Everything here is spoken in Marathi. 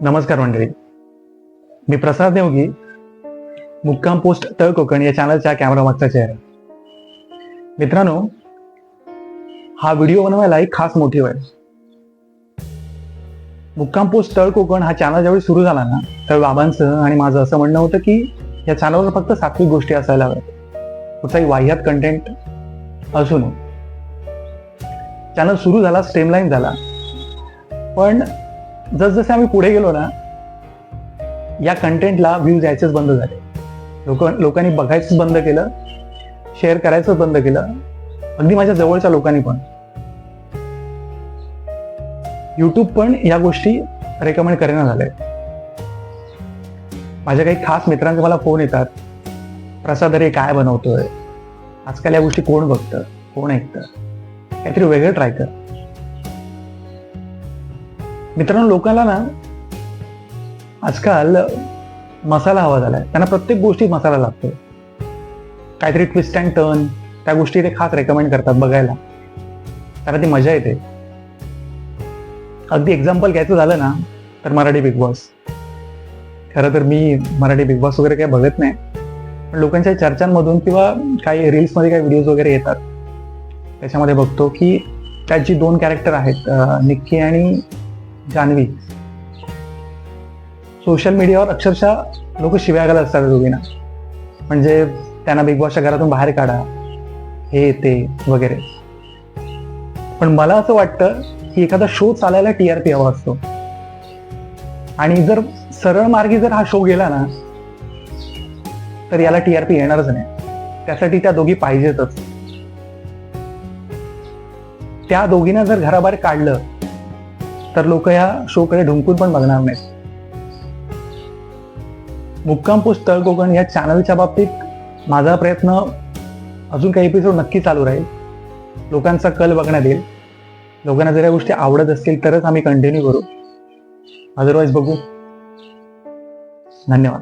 नमस्कार मंडळी. मी प्रसाद देवगी मुक्काम पोस्ट तळ कोकण या चॅनलच्या कॅमेरा मागचा चेहरा मित्रांनो हा व्हिडिओ बनवायला एक खास मोठी आहे. मुक्काम पोस्ट तळ कोकण हा चॅनल ज्यावेळी सुरू झाला ना तर बाबांचं आणि माझं असं म्हणणं होतं की या चॅनलवर फक्त सात्विक गोष्टी असायला हव्यात. कुठलाही वाह्यात कंटेंट असू नये. चॅनल सुरू झाला स्ट्रीमलाईन झाला. पण जसजसे आम्ही पुढे गेलो ना या कंटेंटला व्ह्यूज यायचेच बंद झाले. लोक लोकांनी बघायचंच बंद केलं शेअर करायचंच बंद केलं अगदी माझ्या जवळच्या लोकांनी पण. युट्यूब पण या गोष्टी रेकमेंड करेना झाल्या माझ्या काही खास मित्रांचे मला फोन येतात. प्रसाद अरे काय बनवतोय? आजकाल या गोष्टी कोण बघतं? कोण ऐकतं? काहीतरी वेगळं ट्राय कर. मित्रांनो लोकांना ना आजकाल मसाला हवा झालाय. त्यांना प्रत्येक गोष्टीत मसाला लागतो काहीतरी ट्विस्ट अँड टर्न त्या गोष्टी ते खास रेकमेंड करतात बघायला. त्यांना ती मजा येते. अगदी एक्झाम्पल घ्यायचं झालं ना तर मराठी बिग बॉस खरं तर मी मराठी बिग बॉस वगैरे काही बघत नाही. पण लोकांच्या चर्चांमधून किंवा काही रील्समध्ये काही व्हिडिओज वगैरे येतात. त्याच्यामध्ये बघतो की त्यात जी दोन कॅरेक्टर आहेत निक्की आणि जान्हवी. सोशल मीडियावर अक्षरशः लोक शिव्या घालत असतात दोघींना. म्हणजे त्यांना बिग बॉसच्या घरातून बाहेर काढा. हे ते वगैरे. पण मला असं वाटतं की एखादा शो चालायला टी आर पी हवा असतो. आणि जर सरळ मार्गी जर हा शो गेला ना तर याला टी आर पी येणारच नाही. त्यासाठी त्या दोघी पाहिजेतच. त्या दोघींना जर घराबाहेर काढलं तर लोक या शोकडे ढुंकून पण बघणार नाहीत. मुक्काम पोस्ट तळ कोकण या चॅनलच्या बाबतीत माझा प्रयत्न अजून काही एपिसोड नक्की चालू राहील. लोकांचा कल बघण्यात येईल. लोकांना जर या गोष्टी आवडत असतील तरच आम्ही कंटिन्यू करू. अदरवाईज बघू. धन्यवाद.